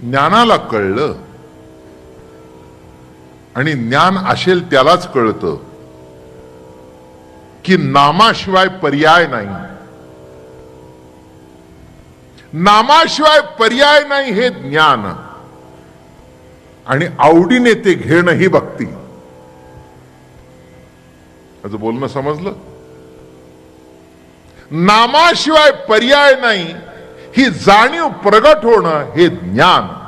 ज्ञानाला कळलं आणि ज्ञान असेल त्यालाच कळतं की नामाशिवाय पर्याय नाही. नामाशिवाय पर्याय नाही हे ज्ञान. आणि आवडीने ते घेणं ही भक्ती. माझं बोलणं समजलं? नामाशिवाय पर्याय नाही ही जाणीव प्रगट होणं हे ज्ञान.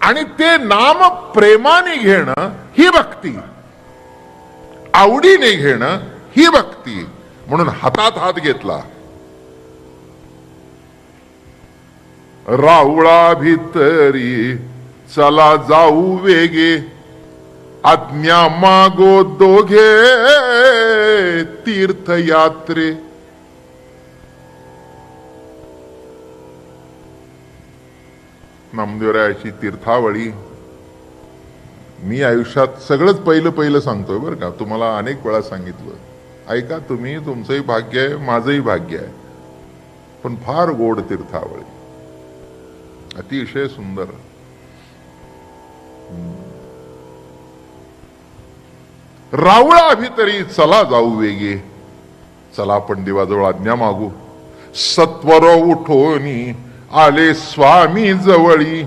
आणि ते नाम प्रेमाने घेणं ही भक्ती. आवडीने घेणं ही भक्ती. म्हणून हातात हात घेतला. राहुळा भितरी चला जाऊ वेगे. आज्ञा मागो दोघे तीर्थयात्रे. नामदेवरायाची तीर्थावळी. मी आयुष्यात सगळंच पहिलं पहिलं सांगतोय बरं का. तुम्हाला अनेक वेळा सांगितलं. ऐका तुम्ही तुमचंही भाग्य आहे माझंही भाग्य आहे. पण फार गोड तीर्थावळी. अतिशय सुंदर. रावळा तरी चला जाऊ वेगे. चला आपण देवाजवळ आज्ञा मागू. सत्वर उठोनी आले स्वामी जवळी.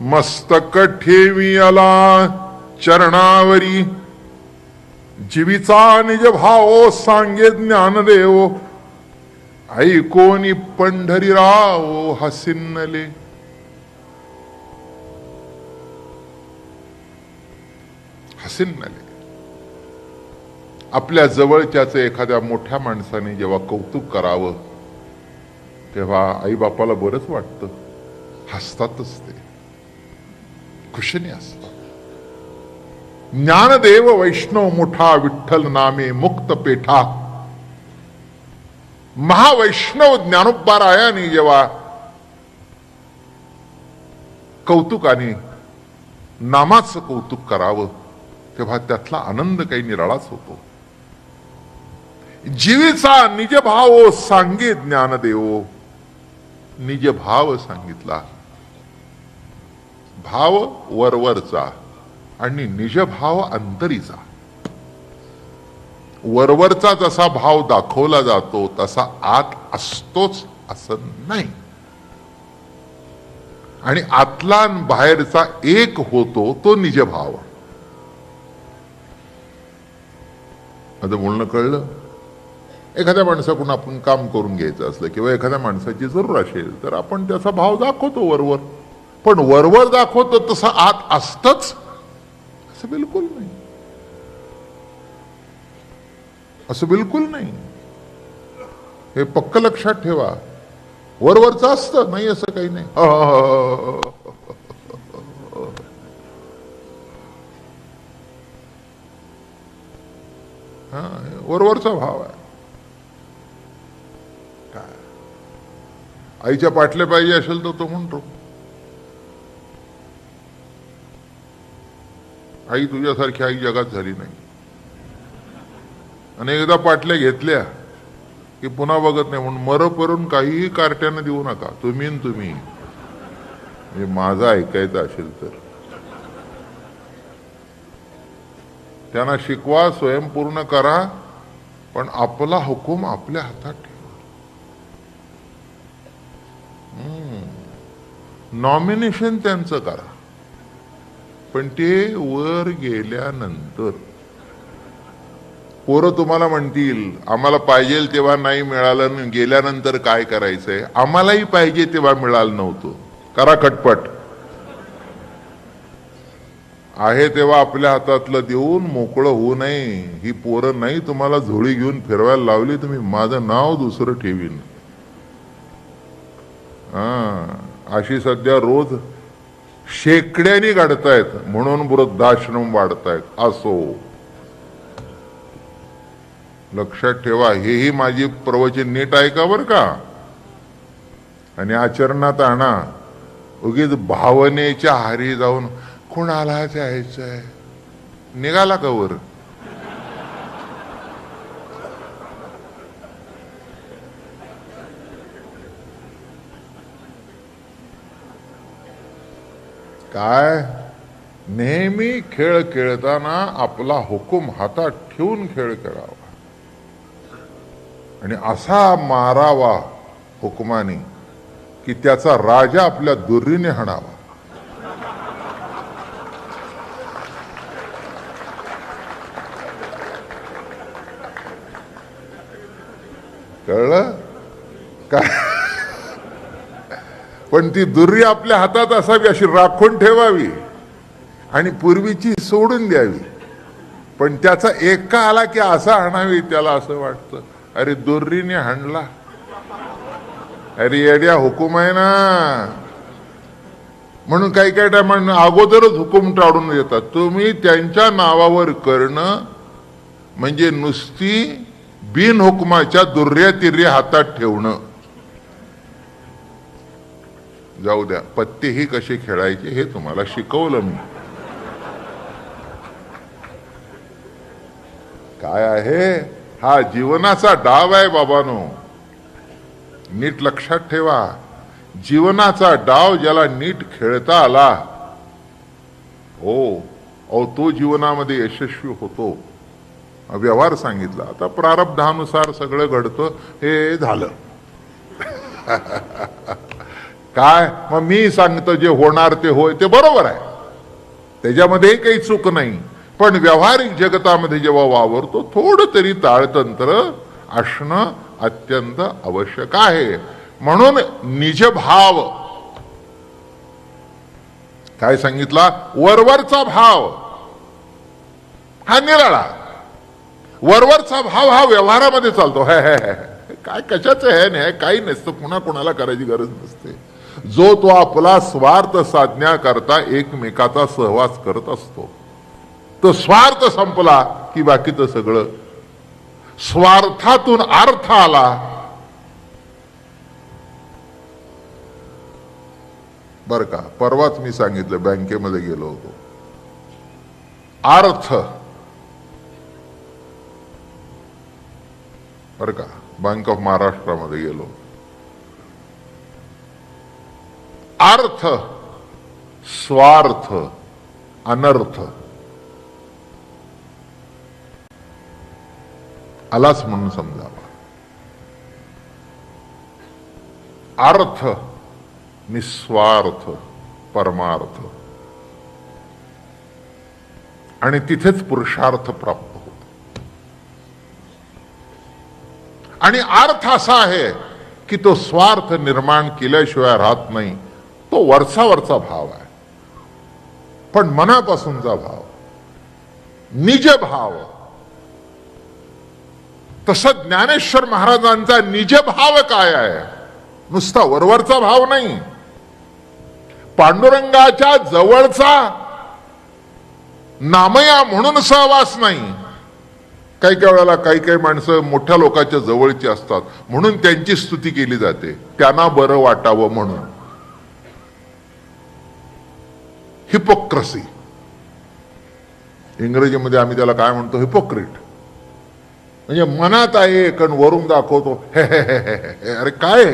मस्तक ठेवी आला चरणावरी. जीवीचा निज भाव सांगे ज्ञानदेव. ऐकोनी पंढरीराव हसिन्नले हसिन्नले आपल्या जवळच्याच एखाद्या मोठ्या माणसाने जेव्हा कौतुक करावं तेव्हा आईबापाला बरंच वाटतं. हसतातच ते. खुशीने असतात ज्ञानदेव वैष्णव मोठा विठ्ठल नामे मुक्त पेठा. महावैष्णव ज्ञानोबारायाने जेव्हा कौतुकाने नामाचं कौतुक करावं तेव्हा त्यातला आनंद काही निराळाच होतो. जीवीचा निजभाव सांगे ज्ञानदेव. निज भाव सांगितला भाव वरवरचा आणि निज भाव अंतरीचा. वरवरचा जसा भाव दाखवला जातो तसा आत असतोच असं नाही. आणि आतला बाहेरचा एक होतो तो निज भाव. माझं बोलणं कळलं? एखाद्या माणसाकडून आपण काम करून घ्यायचं असलं किंवा एखाद्या माणसाची जरूर असेल तर आपण त्याचा भाव दाखवतो वरवर. पण वरवर दाखवतो तसं आत असतच असं बिलकुल नाही. असं बिलकुल नाही. हे पक्क लक्षात ठेवा. वरवरच असतं नाही असं काही नाही. हा वरवरचा भाव आहे. आईच्या पाटल्या पाहिजे असेल तर तो म्हणतो. आई तुझ्यासारखी आई जगात झाली नाही. आणि एकदा पाटल्या घेतल्या की पुन्हा बघत नाही म्हणून मर करून काहीही कार्ट्यानं देऊ नका. तुम्ही तुम्ही. म्हणजे माझं ऐकायचं असेल तर. त्यांना शिकवा स्वयंपूर्ण करा पण आपला हुकूम आपल्या हातात ठेवा नॉमिनेशन त्यांचं करा. पण ते वर गेल्यानंतर पोरं तुम्हाला म्हणतील आम्हाला पाहिजे तेव्हा नाही मिळालं गेल्यानंतर काय करायचंय? आम्हालाही पाहिजे तेव्हा मिळालं नव्हतं. करा खटपट. आहे तेव्हा आपल्या हातातलं देऊन मोकळं होऊ नये. ही पोरं नाही तुम्हाला झोळी घेऊन फिरवायला लावली तुम्ही माझं नाव दुसरं ठेवीन. हा अशी सध्या रोज शेकड्यानी काढतायत म्हणून वृद्धाश्रम वाढतायत. असो. लक्षात ठेवा हेही माझी प्रवचन नीट ऐका बर का? आणि आचरणात आणा. उगीच भावनेच्या हारी जाऊन कुणाला जायचंय निघाला का काय? नेहमी खेळ खेळताना आपला हुकूम हातात ठेवून खेळ खेळावा. आणि असा मारावा हुकुमाने की त्याचा राजा आपल्या दुरीने हाणावा. कळलं काय पण ती दुर्री आपल्या हातात असावी अशी राखून ठेवावी आणि पूर्वीची सोडून द्यावी. पण त्याचा एका आला की असा हाणावी त्याला असं वाटतं अरे दुर्रीने हाणला. अरे येड्या हुकूम आहे ना. म्हणून काही काही टायमांना अगोदरच हुकूम टाळून देतात तुम्ही त्यांच्या नावावर करणं म्हणजे नुसती बिन हुकुमाच्या दुर्या तिर्या हातात ठेवणं. जाऊ द्या. पत्तेही कसे खेळायचे हे तुम्हाला शिकवलं मी. काय आहे? हा जीवनाचा डाव आहे बाबानो. नीट लक्षात ठेवा. जीवनाचा डाव ज्याला नीट खेळता आला हो अहो तो जीवनामध्ये यशस्वी होतो. व्यवहार सांगितला. आता प्रारब्धानुसार सगळं घडतं हे झालं. काय? मग मी सांगतो जे होणार ते होय ते बरोबर आहे. त्याच्यामध्ये काही चूक नाही. पण व्यावहारिक जगतामध्ये जेव्हा वावरतो थोडं तरी ताळतंत्र असणं अत्यंत आवश्यक आहे. म्हणून निजभाव. काय सांगितला? वरवरचा भाव. हा निराळा. वरवरचा भाव हा व्यवहारामध्ये चालतो. हे काय कशाचं आहे नाही काही नसतं. पुन्हा कोणाला करायची गरज नसते. जो तो आपला स्वार्थ साधण्याकरता एकमेकाचा सहवास करत असतो. तो स्वार्थ संपला की बाकीचं सगळं. स्वार्थातून अर्थ आला. बर का परवाच मी सांगितलं बँकेमध्ये गेलो होतो. अर्थ. बर का बँक ऑफ महाराष्ट्रामध्ये गेलो. अर्थ स्वार्थ अनर्थ. आलाच म्हणून समजावा. अर्थ निस्वार्थ परमार्थ. आणि तिथेच पुरुषार्थ प्राप्त होतो. आणि अर्थ असा आहे की तो स्वार्थ निर्माण केल्याशिवाय राहत नाही. तो वरचा भाव आहे. पण मनापासूनचा भाव. निज भाव. तसं ज्ञानेश्वर महाराजांचा निज भाव काय आहे? नुसता वरवरचा भाव नाही. पांडुरंगाच्या जवळचा नामया म्हणून सहवास नाही. काही काही वेळेला काही काही माणसं मोठ्या लोकांच्या जवळची असतात. म्हणून त्यांची स्तुती केली जाते. त्यांना बरं वाटावं म्हणून. हिपोक्रसी इंग्रजीमध्ये आम्ही त्याला काय म्हणतो? हिपोक्रिट म्हणजे मनात आहे कारण वरून दाखवतो हे हे हे हे हे अरे काय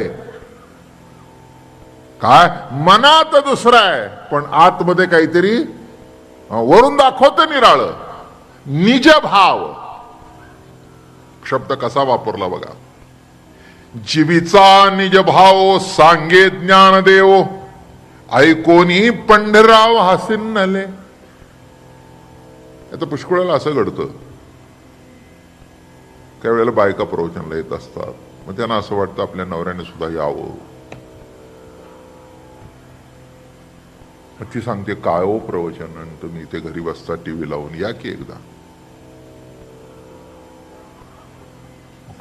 काय? मनात दुसरं आहे पण आतमध्ये काहीतरी वरून दाखवतं निराळ. निज भाव. शब्द कसा वापरला बघा? जीवीचा निज भाव सांगे ज्ञानदेव. ऐकोनी पंढराव हसीन नले. आता पुष्कळाला असं घडतं. काही वेळेला बायका प्रवचनला येत असतात. मग त्यांना असं वाटतं आपल्या नवऱ्याने सुद्धा यावं. मग ती सांगते काय ओ प्रवचन आणि तुम्ही इथे घरी बसता टीव्ही लावून या की एकदा.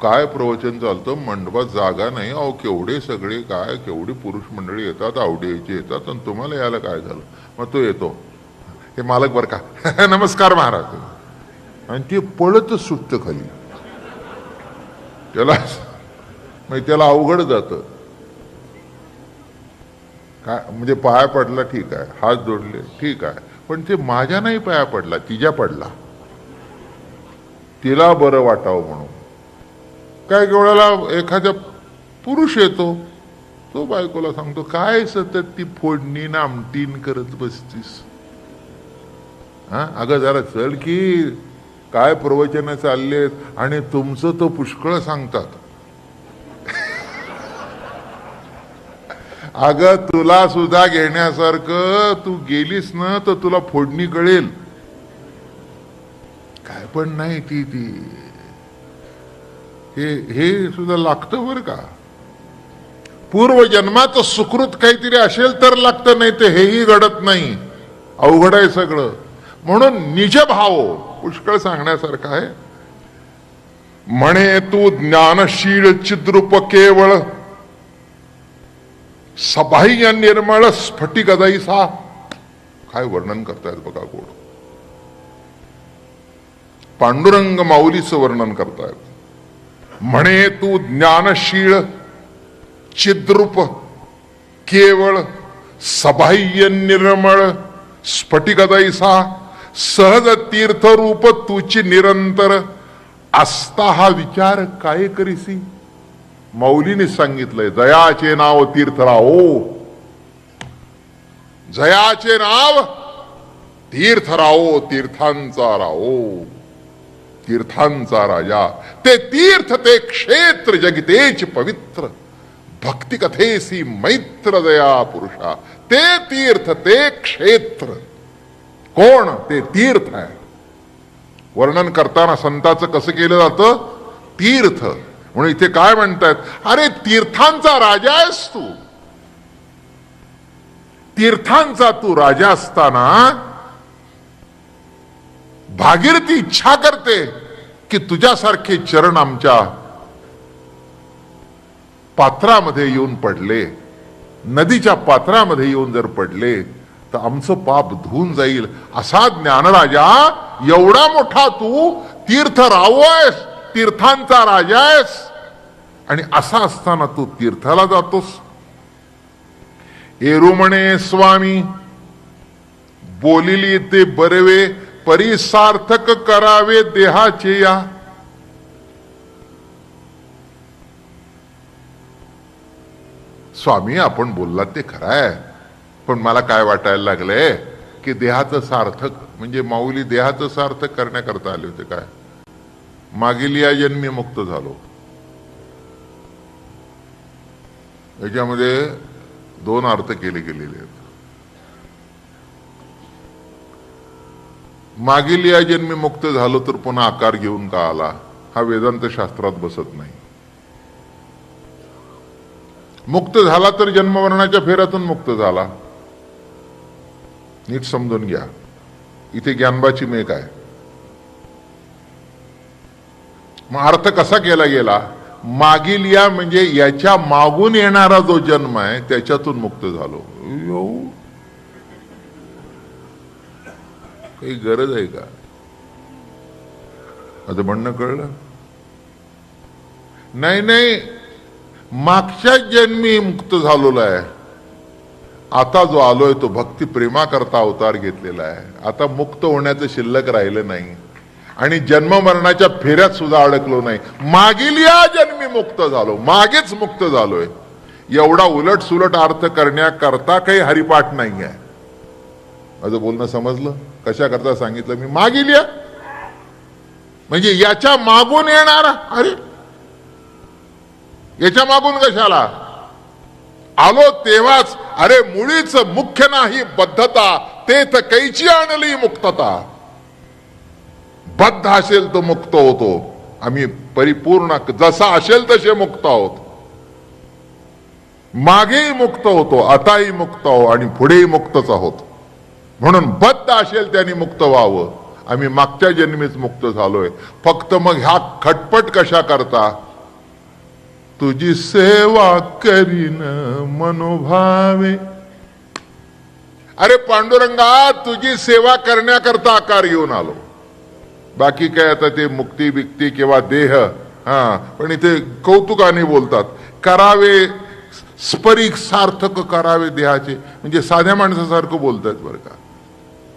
काय प्रवचन चालतं? मंडपात जागा नाही. अहो केवढे सगळे काय केवढी पुरुष मंडळी येतात आवडीचे येतात आणि तुम्हाला यायला काय झालं? मग तो येतो. हे मालक बर का? नमस्कार महाराज. आणि ते पळतच सुटतं खाली. त्याला म्हणजे त्याला अवघड जातं. काय म्हणजे पाया पडला ठीक आहे. हात जोडले ठीक आहे. पण ते माझ्या नाही पाया पडला तिच्या पडला. तिला बरं वाटावं म्हणून. काय वेळेला एखाद्या पुरुष येतो तो बायकोला सांगतो काय सतत ती फोडणी नामटीन करत बसतीस? हा? अगं जरा चल की काय प्रवचन चाललेत आणि तुमचं तो पुष्कळ सांगतात. अगं तुला सुद्धा घेण्यासारखं तू गेलीस ना तर तुला फोडणी कळेल. काय पण नाही ती ती. हे हे सुद्धा लागतं बरं का? पूर्वजन्माचं सुकृत काहीतरी असेल तर लागतं नाही ते हेही घडत नाही. अवघड आहे सगळं. म्हणून निज भाव पुष्कळ सांगण्यासारखं आहे. म्हणे तू ज्ञानशील चिद्रूप केवळ. सबाह्य निर्मळ स्फटिक सा काय वर्णन करतायत बघा गोड. पांडुरंग माऊलीचं वर्णन करतायत. म्हणे तू ज्ञानशील चिद्रूप केवळ सबाह्य निर्मळ स्फटिकदैसा सहज तीर्थरूप तुची निरंतर असता हा विचार काय करीसी? मौलीने सांगितलंय जयाचे नाव तीर्थराव. जयाचे नाव तीर्थराव तीर्थांचा राओ तीर्थांचा राजा ते तीर्थ ते क्षेत्र जगितेच पवित्र. भक्ती कथेसी मैत्र दया पुरुषा. ते तीर्थ ते क्षेत्र. कोण? ते तीर्थ आहे. वर्णन करताना संताचं कसं केलं जातं? तीर्थ. म्हणून इथे काय म्हणतायत? अरे तीर्थांचा राजा आहेस तू. तीर्थांचा तू राजा असताना भागीरथी इच्छा करते की तुझ्यासारखे चरण आमच्या पात्रामध्ये येऊन पडले. नदीच्या पात्रामध्ये येऊन जर पडले तर आमचं पाप धुवून जाईल. असा ज्ञानराजा एवढा मोठा तू तीर्थ रावयस तीर्थांचा राजा आहेस. आणि असा असताना तू तीर्थाला जातोस. एरुमणे स्वामी बोलिली ते बरवे परिसार्थक करावे देहाचे या. स्वामी आपण बोललात ते खरं आहे. पण मला काय वाटायला लागलंय की देहाचं सार्थक म्हणजे माऊली देहाचं सार्थक करण्याकरता आले होते काय? मागील या जन्मी मुक्त झालो. याच्यामध्ये दोन अर्थ केले गेलेले आहेत. मागील या जन्मी मुक्त झालो तर पुन्हा आकार घेऊन का आला? हा वेदांत शास्त्रात बसत नाही. मुक्त झाला तर जन्मवर्णाच्या फेऱ्यातून मुक्त झाला. नीट समजून घ्या. इथे ज्ञानबाची मेक आहे. मग अर्थ कसा केला गेला? मागील या म्हणजे याच्या मागून येणारा जो जन्म आहे त्याच्यातून मुक्त झालो. काही गरज आहे का? आता म्हणणं कळलं? नाही नाही. मागच्या जन्मी मुक्त झालेला आहे. आता जो आलोय तो भक्ती प्रेमा करता अवतार घेतलेला आहे. आता मुक्त होण्याचं शिल्लक राहिलं नाही. आणि जन्म मरणाच्या फेऱ्यात सुद्धा अडकलो नाही. मागील या जन्मी मुक्त झालो. मागेच मुक्त झालोय. एवढा उलट सुलट अर्थ करण्याकरता काही हरिपाठ नाही आहे माझं बोलणं समजलं? कशा करता सांगितलं? मी मागील या. म्हणजे याच्या मागून येणार अरे! याच्या मागून कशाला? आलो तेव्हाच अरे मुळीच मुख्य नाही बद्धता ते तर कैची आणली मुक्तता. बद्ध असेल तो मुक्त होतो. आम्ही परिपूर्ण जसा असेल तसे मुक्त आहोत. मागेही मुक्त होतो आताही मुक्त आहो आणि पुढेही मुक्तच आहोत. म्हणून बद्ध असेल त्यांनी मुक्त व्हावं. आम्ही मागच्या जन्मीच मुक्त झालोय. फक्त मग ह्या खटपट कशा करता? तुझी सेवा करीन मनोभावे. अरे पांडुरंगा तुझी सेवा करण्याकरता आकार घेऊन आलो. बाकी काय आता ते मुक्ती बिक्ती किंवा देह हा पण इथे कौतुकाने बोलतात. करावे स्परिक सार्थक करावे देहाचे. म्हणजे साध्या माणसासारखं बोलतायत बरं का.